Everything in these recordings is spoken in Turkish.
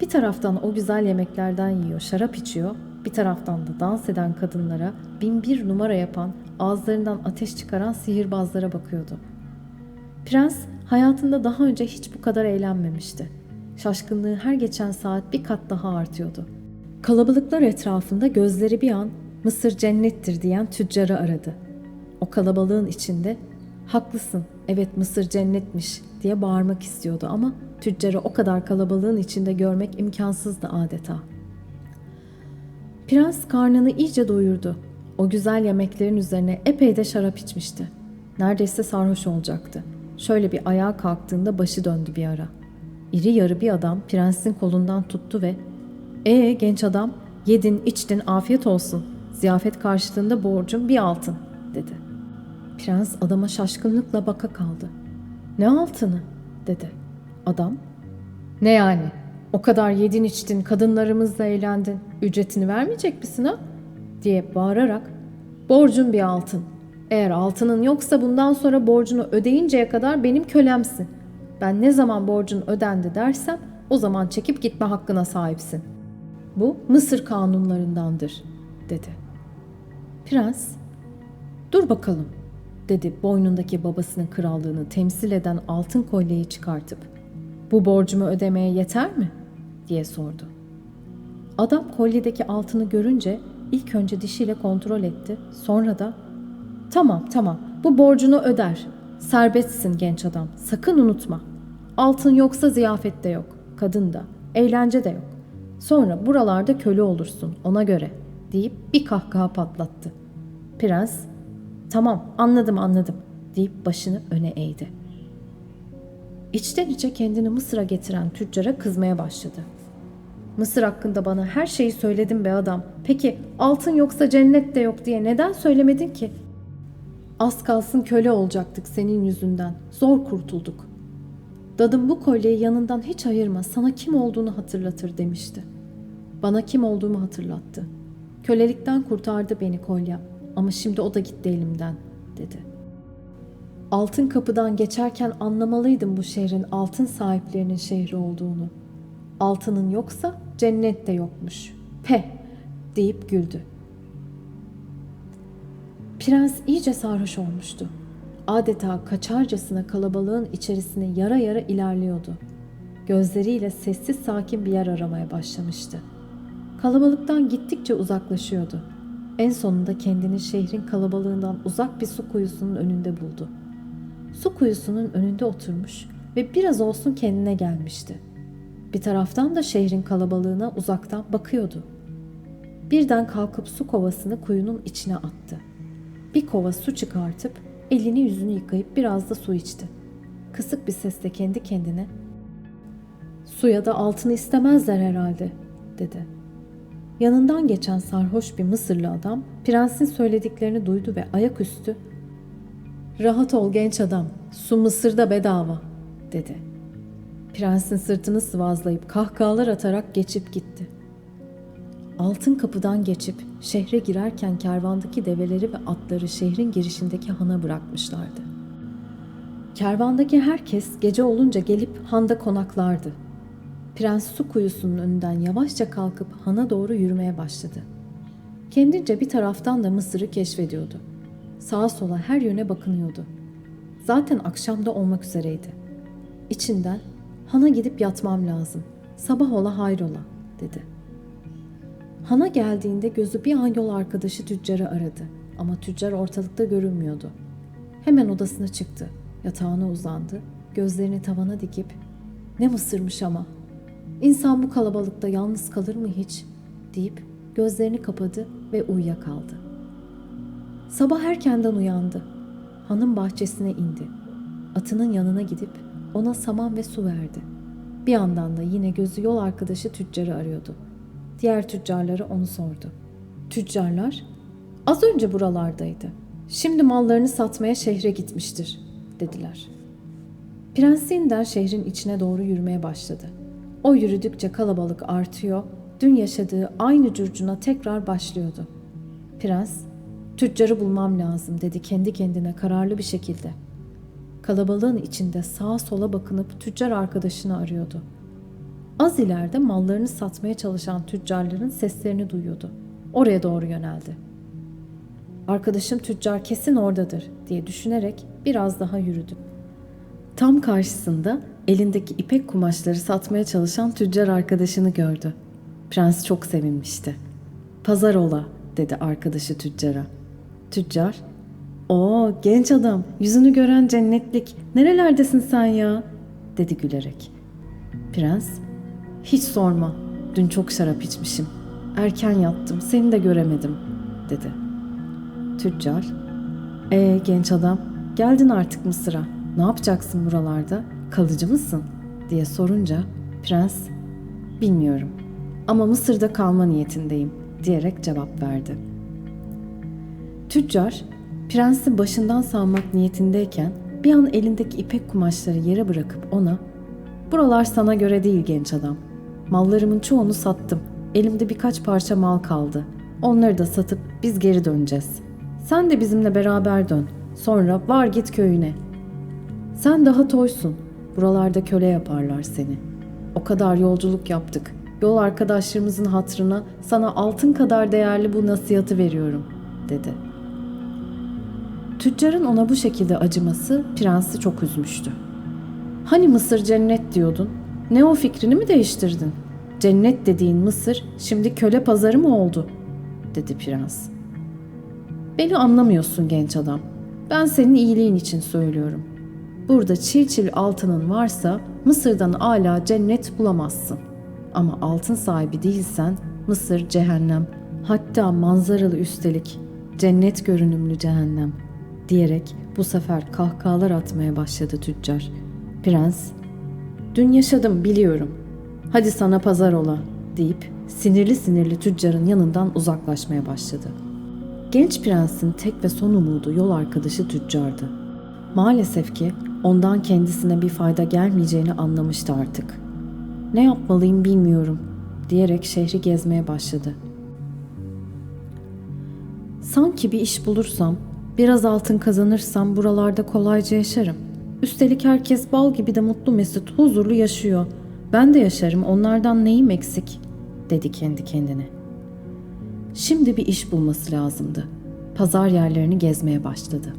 Bir taraftan o güzel yemeklerden yiyor, şarap içiyor. Bir taraftan da dans eden kadınlara bin bir numara yapan, ağızlarından ateş çıkaran sihirbazlara bakıyordu. Prens hayatında daha önce hiç bu kadar eğlenmemişti. Şaşkınlığı her geçen saat bir kat daha artıyordu. Kalabalıklar etrafında gözleri bir an Mısır cennettir diyen tüccarı aradı. O kalabalığın içinde haklısın evet Mısır cennetmiş diye bağırmak istiyordu ama tüccarı o kadar kalabalığın içinde görmek imkansızdı adeta. Prens karnını iyice doyurdu. O güzel yemeklerin üzerine epey de şarap içmişti. Neredeyse sarhoş olacaktı. Şöyle bir ayağa kalktığında başı döndü bir ara. İri yarı bir adam prensin kolundan tuttu ve ''Ee genç adam, yedin içtin afiyet olsun. Ziyafet karşılığında borcum bir altın.'' dedi. Prens adama şaşkınlıkla baka kaldı. ''Ne altını?'' dedi. Adam ''Ne yani? O kadar yedin içtin, kadınlarımızla eğlendin. Ücretini vermeyecek misin ha?'' diye bağırarak ''Borcum bir altın. Eğer altının yoksa bundan sonra borcunu ödeyinceye kadar benim kölemsin. Ben ne zaman borcun ödendi dersem o zaman çekip gitme hakkına sahipsin. Bu Mısır kanunlarındandır.'' dedi. Prens ''Dur bakalım.'' dedi boynundaki babasının krallığını temsil eden altın kolyeyi çıkartıp bu borcumu ödemeye yeter mi? diye sordu. Adam kolyedeki altını görünce ilk önce dişiyle kontrol etti. Sonra da tamam tamam bu borcunu öder. Serbestsin genç adam sakın unutma. Altın yoksa ziyafet de yok. Kadın da. Eğlence de yok. Sonra buralarda köle olursun ona göre deyip bir kahkaha patlattı. Prens tamam anladım anladım deyip başını öne eğdi. İçten içe kendini Mısır'a getiren tüccara kızmaya başladı. Mısır hakkında bana her şeyi söyledin be adam. Peki altın yoksa cennet de yok diye neden söylemedin ki? Az kalsın köle olacaktık senin yüzünden. Zor kurtulduk. Dadım bu kolyeyi yanından hiç ayırma sana kim olduğunu hatırlatır demişti. Bana kim olduğumu hatırlattı. Kölelikten kurtardı beni kolyem ama şimdi o da gitti elimden dedi.'' Altın kapıdan geçerken anlamalıydım bu şehrin altın sahiplerinin şehri olduğunu. Altının yoksa cennet de yokmuş. Pe deyip güldü. Prens iyice sarhoş olmuştu. Adeta kaçarcasına kalabalığın içerisine yara yara ilerliyordu. Gözleriyle sessiz sakin bir yer aramaya başlamıştı. Kalabalıktan gittikçe uzaklaşıyordu. En sonunda kendini şehrin kalabalığından uzak bir su kuyusunun önünde buldu.'' Su kuyusunun önünde oturmuş ve biraz olsun kendine gelmişti. Bir taraftan da şehrin kalabalığına uzaktan bakıyordu. Birden kalkıp su kovasını kuyunun içine attı. Bir kova su çıkartıp elini yüzünü yıkayıp biraz da su içti. Kısık bir sesle kendi kendine ''Suya da altını istemezler herhalde.'' dedi. Yanından geçen sarhoş bir Mısırlı adam prensin söylediklerini duydu ve ayaküstü Rahat ol genç adam, su Mısır'da bedava, dedi. Prensin sırtını sıvazlayıp kahkahalar atarak geçip gitti. Altın kapıdan geçip şehre girerken kervandaki develeri ve atları şehrin girişindeki hana bırakmışlardı. Kervandaki herkes gece olunca gelip handa konaklardı. Prens su kuyusunun önünden yavaşça kalkıp hana doğru yürümeye başladı. Kendince bir taraftan da Mısır'ı keşfediyordu. Sağa sola her yöne bakınıyordu. Zaten akşamda olmak üzereydi. İçinden Han'a gidip yatmam lazım. Sabah ola hayrola dedi. Han'a geldiğinde gözü bir an yol arkadaşı tüccarı aradı. Ama tüccar ortalıkta görünmüyordu. Hemen odasına çıktı. Yatağına uzandı. Gözlerini tavana dikip ne mısırmış ama. İnsan bu kalabalıkta yalnız kalır mı hiç? deyip gözlerini kapadı ve uyuyakaldı. Sabah erkenden uyandı. Hanım bahçesine indi. Atının yanına gidip ona saman ve su verdi. Bir yandan da yine gözü yol arkadaşı tüccarı arıyordu. Diğer tüccarları onu sordu. Tüccarlar, az önce buralardaydı. Şimdi mallarını satmaya şehre gitmiştir, dediler. Prens yeniden şehrin içine doğru yürümeye başladı. O yürüdükçe kalabalık artıyor, dün yaşadığı aynı curcuna tekrar başlıyordu. Prens Tüccarı bulmam lazım dedi kendi kendine kararlı bir şekilde. Kalabalığın içinde sağa sola bakınıp tüccar arkadaşını arıyordu. Az ileride mallarını satmaya çalışan tüccarların seslerini duyuyordu. Oraya doğru yöneldi. Arkadaşım tüccar kesin oradadır diye düşünerek biraz daha yürüdü. Tam karşısında elindeki ipek kumaşları satmaya çalışan tüccar arkadaşını gördü. Prens çok sevinmişti. Pazar ola dedi arkadaşı tüccara. Tüccar, o genç adam, yüzünü gören cennetlik, nerelerdesin sen ya? dedi gülerek. Prens, hiç sorma, dün çok şarap içmişim. Erken yattım, seni de göremedim, dedi. Tüccar, ee genç adam, geldin artık Mısır'a. Ne yapacaksın buralarda? Kalıcı mısın? diye sorunca prens, bilmiyorum ama Mısır'da kalma niyetindeyim diyerek cevap verdi. Tüccar, prensi başından savmak niyetindeyken bir an elindeki ipek kumaşları yere bırakıp ona ''Buralar sana göre değil genç adam. Mallarımın çoğunu sattım. Elimde birkaç parça mal kaldı. Onları da satıp biz geri döneceğiz. Sen de bizimle beraber dön. Sonra var git köyüne. Sen daha toysun. Buralarda köle yaparlar seni. O kadar yolculuk yaptık. Yol arkadaşlarımızın hatrına sana altın kadar değerli bu nasihatı veriyorum.'' dedi. Tüccarın ona bu şekilde acıması prensi çok üzmüştü. Hani Mısır cennet diyordun? Ne o fikrini mi değiştirdin? Cennet dediğin Mısır şimdi köle pazarı mı oldu? dedi prens. Beni anlamıyorsun genç adam. Ben senin iyiliğin için söylüyorum. Burada çil çil altının varsa Mısır'dan âlâ cennet bulamazsın. Ama altın sahibi değilsen Mısır cehennem. Hatta manzaralı üstelik cennet görünümlü cehennem diyerek bu sefer kahkahalar atmaya başladı tüccar. Prens, dün yaşadım biliyorum. Hadi sana pazar ola deyip sinirli sinirli tüccarın yanından uzaklaşmaya başladı. Genç prensin tek ve son umudu yol arkadaşı tüccardı. Maalesef ki ondan kendisine bir fayda gelmeyeceğini anlamıştı artık. Ne yapmalıyım bilmiyorum diyerek şehri gezmeye başladı. Sanki bir iş bulursam, biraz altın kazanırsam buralarda kolayca yaşarım. Üstelik herkes bal gibi de mutlu mesut, huzurlu yaşıyor. Ben de yaşarım, onlardan neyim eksik?'' dedi kendi kendine. Şimdi bir iş bulması lazımdı. Pazar yerlerini gezmeye başladı.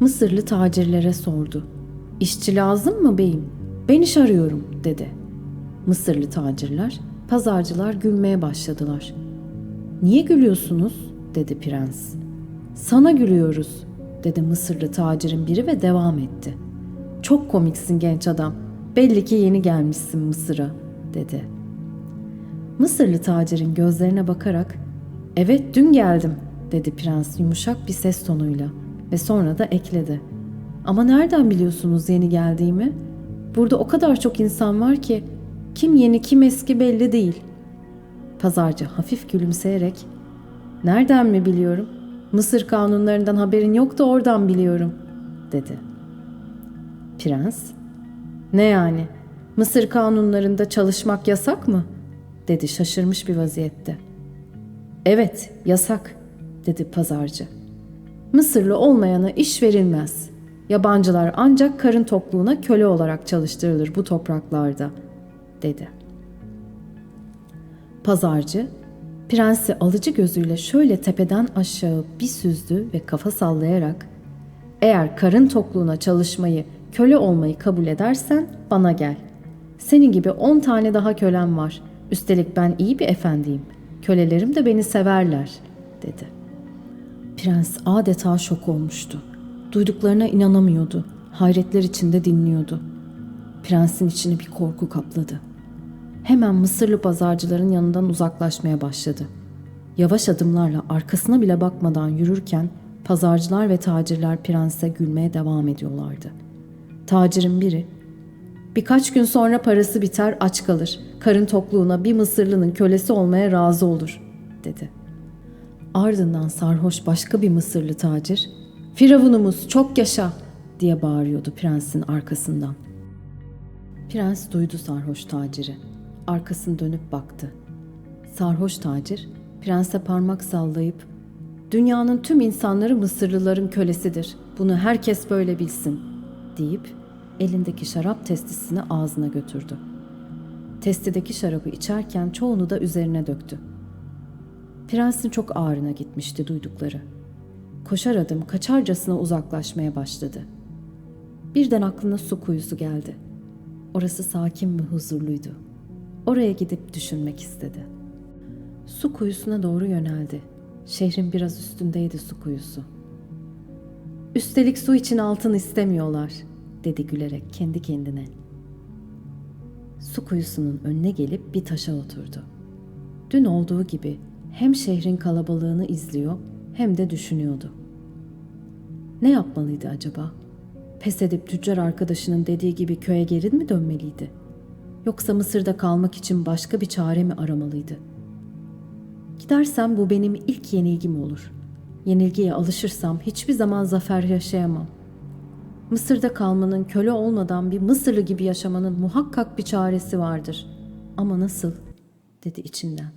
Mısırlı tacirlere sordu. İşçi lazım mı beyim? Ben iş arıyorum dedi. Mısırlı tacirler, pazarcılar gülmeye başladılar. Niye gülüyorsunuz? dedi prens. Sana gülüyoruz dedi Mısırlı tacirin biri ve devam etti. Çok komiksin genç adam. Belli ki yeni gelmişsin Mısır'a dedi. Mısırlı tacirin gözlerine bakarak evet dün geldim dedi prens yumuşak bir ses tonuyla ve sonra da ekledi. Ama nereden biliyorsunuz yeni geldiğimi? Burada o kadar çok insan var ki kim yeni kim eski belli değil. Pazarcı hafif gülümseyerek Nereden mi biliyorum? Mısır kanunlarından haberin yok da oradan biliyorum, dedi. Prens, ne yani? Mısır kanunlarında çalışmak yasak mı? dedi şaşırmış bir vaziyette. Evet, yasak, dedi pazarcı. Mısırlı olmayana iş verilmez. Yabancılar ancak karın tokluğuna köle olarak çalıştırılır bu topraklarda, dedi. Pazarcı Prensi alıcı gözüyle şöyle tepeden aşağı bir süzdü ve kafa sallayarak ''Eğer karın tokluğuna çalışmayı, köle olmayı kabul edersen bana gel. Senin gibi on tane daha kölem var. Üstelik ben iyi bir efendiyim. Kölelerim de beni severler.'' dedi. Prens adeta şok olmuştu. Duyduklarına inanamıyordu. Hayretler içinde dinliyordu. Prensin içini bir korku kapladı. Hemen Mısırlı pazarcıların yanından uzaklaşmaya başladı. Yavaş adımlarla arkasına bile bakmadan yürürken pazarcılar ve tacirler prense gülmeye devam ediyorlardı. Tacirin biri, birkaç gün sonra parası biter aç kalır, karın tokluğuna bir Mısırlının kölesi olmaya razı olur, dedi. Ardından sarhoş başka bir Mısırlı tacir, Firavunumuz çok yaşa diye bağırıyordu prensin arkasından. Prens duydu sarhoş taciri arkasını dönüp baktı. Sarhoş tacir prense parmak sallayıp "Dünyanın tüm insanları Mısırlıların kölesidir. Bunu herkes böyle bilsin." deyip elindeki şarap testisini ağzına götürdü. Testideki şarabı içerken çoğunu da üzerine döktü. Prensin çok ağrına gitmişti duydukları. Koşar adım kaçarcasına uzaklaşmaya başladı. Birden aklına su kuyusu geldi. Orası sakin ve huzurluydu. Oraya gidip düşünmek istedi. Su kuyusuna doğru yöneldi. Şehrin biraz üstündeydi su kuyusu. Üstelik su için altın istemiyorlar, dedi gülerek kendi kendine. Su kuyusunun önüne gelip bir taşa oturdu. Dün olduğu gibi hem şehrin kalabalığını izliyor hem de düşünüyordu. Ne yapmalıydı acaba? Pes edip tüccar arkadaşının dediği gibi köye geri mi dönmeliydi? Yoksa Mısır'da kalmak için başka bir çare mi aramalıydı? Gidersem bu benim ilk yenilgim olur. Yenilgiye alışırsam hiçbir zaman zafer yaşayamam. Mısır'da kalmanın köle olmadan bir Mısırlı gibi yaşamanın muhakkak bir çaresi vardır. Ama nasıl? dedi içinden.